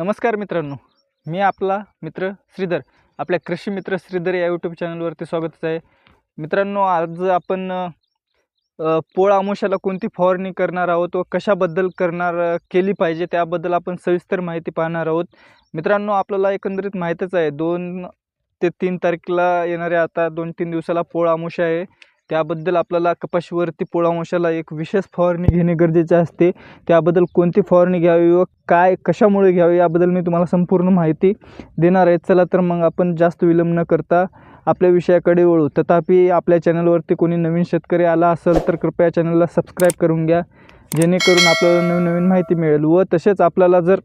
नमस्कार मित्रांनो मी आपला मित्र श्रीधर आपल्या कृषी मित्र श्रीधर या यूट्यूब चॅनलवरती स्वागतच आहे. मित्रांनो आज आपण पोळ आमोशाला कोणती फवारणी करणार आहोत व कशाबद्दल करणार केली पाहिजे त्याबद्दल आपण सविस्तर माहिती पाहणार आहोत. मित्रांनो आपल्याला एकंदरीत माहीतच आहे दोन ते तीन तारखेला येणाऱ्या आता दोन तीन दिवसाला पोळ आमोशा आहे. त्याबद्दल आपल्याला कपाशीवरती पोळावंशाला एक विशेष फवारणी घेणे गरजेचे असते. त्याबद्दल कोणती फवारणी घ्यावी व काय कशामुळे घ्यावी याबद्दल मी तुम्हाला संपूर्ण माहिती देणार आहे. चला तर मग आपण जास्त विलंब न करता आपल्या विषयाकडे वळू. तथापि आपल्या चॅनलवरती कोणी नवीन शेतकरी आला असेल तर कृपया चॅनलला सबस्क्राईब करून घ्या. जेणेकरून आपल्याला नवीन नवीन माहिती मिळेल व तसेच आपल्याला जर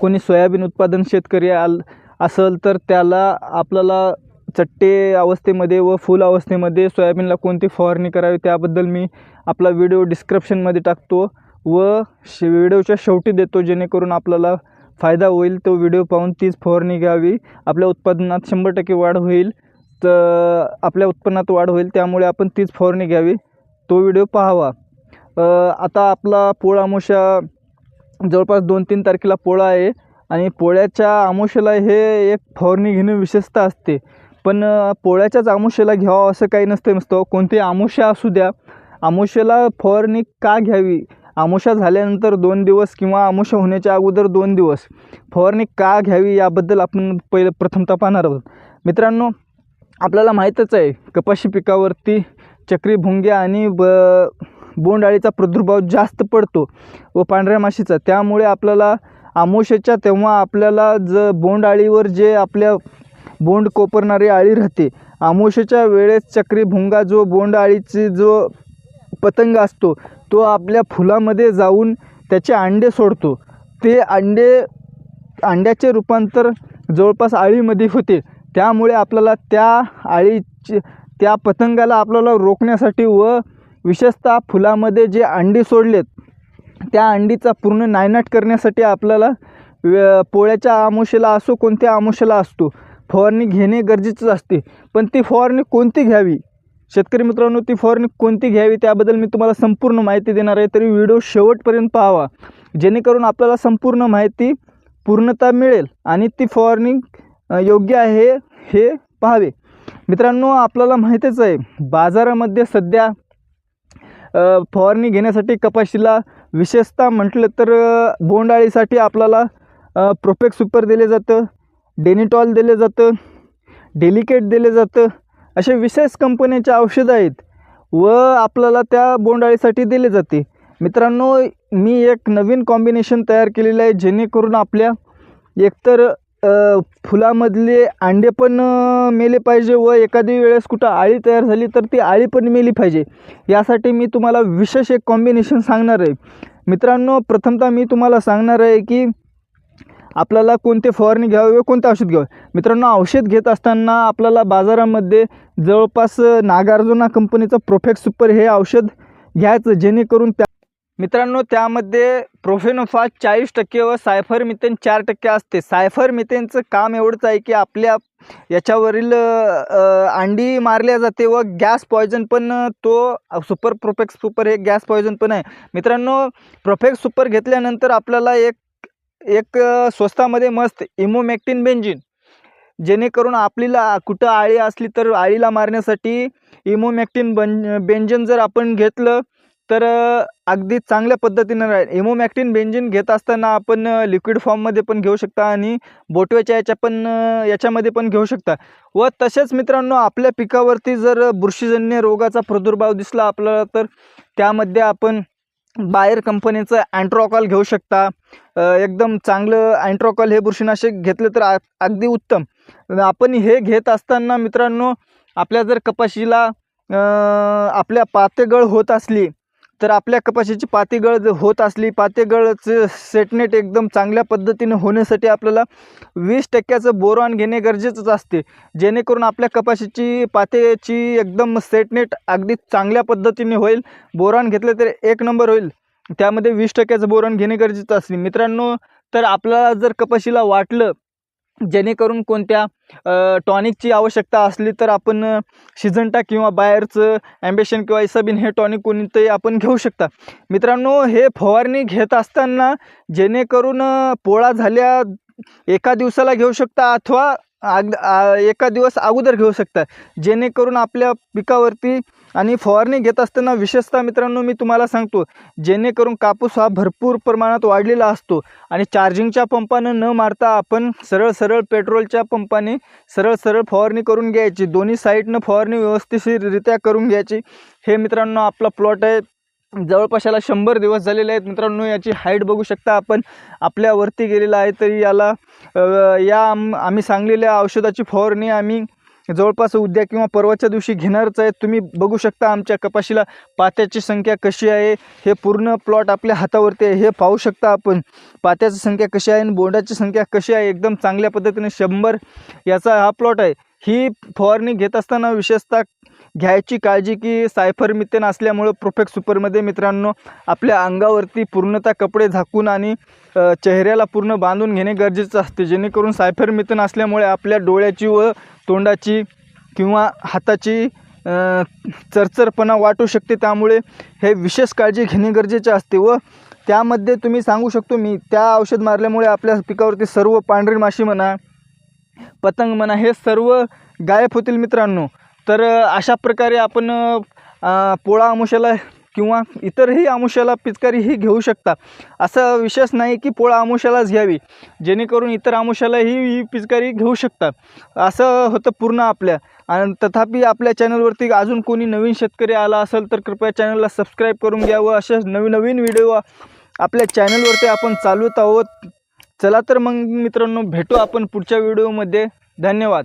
कोणी सोयाबीन उत्पादन शेतकरी आल असेल तर त्याला आपल्याला चट्टे अवस्थेमध्ये व फुल अवस्थेमध्ये सोयाबीनला कोणती फवारणी करावी त्याबद्दल मी आपला व्हिडिओ डिस्क्रिप्शनमध्ये टाकतो व शे व्हिडिओच्या शेवटी देतो जेणेकरून आपल्याला फायदा होईल. तो व्हिडिओ पाहून तीच फवारणी घ्यावी. आपल्या उत्पादनात शंभर टक्के वाढ होईल. तर आपल्या उत्पन्नात वाढ होईल त्यामुळे आपण तीच फवारणी घ्यावी. तो व्हिडिओ पाहावा. आता आपला पोळा आमोशा जवळपास दोन तीन तारखेला पोळा आहे आणि पोळ्याच्या आमुष्याला हे एक फवारणी घेणं विशेषता असते. पण पोळ्याच्याच आमुष्याला घ्यावं असं काही नसतं नसतं. कोणती आमुष्या असू द्या आमुष्याला फवारणी का घ्यावी? आमुष्या झाल्यानंतर दोन दिवस किंवा आमुष्या होण्याच्या अगोदर दोन दिवस. फवारणी का घ्यावी याबद्दल आपण पहिलं प्रथमतः पाहणार आहोत. मित्रांनो आपल्याला माहीतच आहे कपाशी पिकावरती चक्री भुंग्या आणि ब बोंडाळीचा प्रादुर्भाव जास्त पडतो व पांढऱ्या माशीचा. त्यामुळे आपल्याला आमुष्याच्या तेव्हा आपल्याला ज बोंडाळीवर जे आपल्या बोंड कोपरणारी आळी राहते. आमोशेच्या वेळेस चक्री भुंगा जो बोंडअळीची जो पतंग असतो तो आपल्या फुलामध्ये जाऊन त्याचे अंडे सोडतो. ते अंडे अंड्याचे रूपांतर जवळपास आळीमध्ये होते. त्यामुळे आपल्याला त्या आळीचे त्या पतंगाला आपल्याला रोखण्यासाठी व विशेषतः फुलामध्ये जे अंडी सोडलेत त्या अंडीचा पूर्ण नायनाट करण्यासाठी आपल्याला पोळ्याच्या आमोशेला असो कोणत्या आमोशेला असतो फवारणी घेणे गरजेचंच असते. पण ती फवारणी कोणती घ्यावी? शेतकरी मित्रांनो ती फवारणी कोणती घ्यावी त्याबद्दल मी तुम्हाला संपूर्ण माहिती देणार आहे. तरी व्हिडिओ शेवटपर्यंत पाहावा. जेणेकरून आपल्याला संपूर्ण माहिती पूर्णता मिळेल आणि ती फवारणी योग्य आहे हे पाहावे. मित्रांनो आपल्याला माहितीच आहे बाजारामध्ये सध्या फवारणी घेण्यासाठी कपाशीला विशेषतः म्हटलं तर बोंडाळीसाठी बोंडअळीसाठी आपल्याला प्रोपेक्स सुपर दिले जातं. डेनिटॉल दिलं जातं डेलिकेट दिलं जातं असे विशेष कंपन्याचे औषधं आहेत व आपल्याला त्या बोंडअळीसाठी दिले जाते. मित्रांनो मी एक नवीन कॉम्बिनेशन तयार केलेलं आहे जेणेकरून आपल्या एकतर फुलामधले अंडे पण मेले पाहिजे व एखादी वेळेस कुठं आळी तयार झाली तर ती आळी पण मेली पाहिजे. यासाठी मी तुम्हाला विशेष एक कॉम्बिनेशन सांगणार आहे. मित्रांनो प्रथमतः मी तुम्हाला सांगणार आहे की आपल्याला कोणते फवारणी घ्यावे व कोणते औषध घ्यावे? मित्रांनो औषध घेत असताना आपल्याला बाजारामध्ये जवळपास नागार्जुना कंपनीचं प्रोफेक्ट सुपर हे औषध घ्यायचं जेणेकरून त्या मित्रांनो त्यामध्ये प्रोफेनोफा चाळीस टक्के व सायफर मिथेन चार टक्के असते. सायफर मिथेनचं काम एवढंच आहे की आपल्या याच्यावरील अंडी मारल्या जाते व गॅस पॉयझन पण तो सुपर प्रोफेक्स सुपर हे गॅस पॉयझन पण आहे. मित्रांनो प्रोफेक्स सुपर घेतल्यानंतर आपल्याला एक एक स्वस्तामध्ये मस्त इमोमॅक्टिन बेंजिन जेणेकरून आपल्याला कुठं आळी असली तर आळीला मारण्यासाठी इमोमॅक्टिन बन बेंजिन जर आपण घेतलं तर अगदी चांगल्या पद्धतीनं राहील. इमोमॅक्टिन बेंजिन घेत असताना आपण लिक्विड फॉर्ममध्ये पण घेऊ शकता आणि बोटव्याच्या याच्या पण याच्यामध्ये पण घेऊ शकता. व तसेच मित्रांनो आपल्या पिकावरती जर बुरशीजन्य रोगाचा प्रादुर्भाव दिसला आपल्याला तर त्यामध्ये आपण बाहेर कंपनीचं अँट्रॉकॉल घेऊ शकता. एकदम चांगलं अँट्रॉकॉल हे बुरशीनाशक घेतलं तर आ- अगदी उत्तम. आपण हे घेत असताना मित्रांनो आपल्या जर कपाशीला आपल्या पातेगळ होत असली तर आपल्या कपाशीची पातेगळ जर होत असली पातेगळचं सेटनेट एकदम चांगल्या पद्धतीने होण्यासाठी आपल्याला वीस टक्क्याचं बोरॉन घेणे गरजेचंच असते. जेणेकरून आपल्या कपाशीची पातेची एकदम सेटनेट अगदी चांगल्या पद्धतीने होईल. बोरॉन घेतलं तर एक नंबर होईल. त्यामध्ये वीस टक्क्याचं बोरॉन घेणे गरजेचं असते. मित्रांनो तर आपल्याला जर कपाशीला वाटलं जेणेकरून कोणत्या टॉनिकची आवश्यकता असली तर आपण शिजंटा किंवा बाहेरचं ॲम्बेशन किंवा इसबिन हे टॉनिक कोणतंही आपण घेऊ शकता. मित्रांनो हे फवारणी घेत असताना जेणेकरून पोळा झाल्या एका दिवसाला घेऊ शकता अथवा आग एका दिवस अगोदर घेऊ शकता. जेणेकरून आपल्या पिकावरती आणि फवारणी घेत असताना विशेषतः मित्रांनो मी तुम्हाला सांगतो जेणेकरून कापूस हा भरपूर प्रमाणात वाढलेला असतो आणि चार्जिंगच्या पंपानं न मारता आपण सरळ सरळ पेट्रोलच्या पंपाने सरळ सरळ फवारणी करून घ्यायची. दोन्ही साईडनं फवारणी व्यवस्थितरित्या करून घ्यायची. हे मित्रांनो आपला प्लॉट आहे. जवळपास याला शंभर दिवस झालेले आहेत. मित्रांनो याची हाईट बघू शकता आपण. आपल्यावरती गेलेला आहे तरी याला या आम आम्ही सांगलेल्या औषधाची फवारणी आम्ही जवळपास उद्या किंवा परवाच्या दिवशी घेणारच आहे. तुम्ही बघू शकता आमच्या कपाशीला पात्याची संख्या कशी आहे. हे पूर्ण प्लॉट आपल्या हातावरती आहे. हे पाहू शकता आपण. पात्याची संख्या कशी आहे आणि बोंडाची संख्या कशी आहे. एकदम चांगल्या पद्धतीने शंभर याचा हा प्लॉट आहे. ही फवारणी घेत असताना विशेषतः घ्यायची काळजी की सायफर मिथेन असल्यामुळं प्रोफेक्ट सुपरमध्ये मित्रांनो आपल्या अंगावरती पूर्णतः कपडे झाकून आणि चेहऱ्याला पूर्ण बांधून घेणे गरजेचं असते. जेणेकरून सायफर मिथेन असल्यामुळे आपल्या डोळ्याची व तोंडाची किंवा हाताची चरचरपणा वाटू शकते. त्यामुळे हे विशेष काळजी घेणे गरजेचे असते व त्यामध्ये तुम्ही सांगू शकतो मी त्या औषध मारल्यामुळे आपल्या पिकावरती सर्व पांढरी माशी म्हणा पतंग म्हणा हे सर्व गायब होतील मित्रांनो. तर अशा प्रकारे आपण पोळा आमुष्याला किंवा इतरही आमुष्याला पिचकारी ही घेऊ शकता. असं विशेष नाही की पोळा आमुष्यालाच घ्यावी. जेणेकरून इतर आमुष्यालाही ही पिचकारी घेऊ शकता. असं होतं पूर्ण आपल्या. आणि तथापि आपल्या चॅनलवरती अजून कोणी नवीन शेतकरी आला असेल तर कृपया चॅनलला सबस्क्राईब करून घ्या व असेच नवीन नवीन व्हिडिओ आपल्या चॅनलवरती आपण चालवत आहोत. चला तर मग मित्रांनो भेटू आपण पुढच्या व्हिडिओमध्ये. धन्यवाद.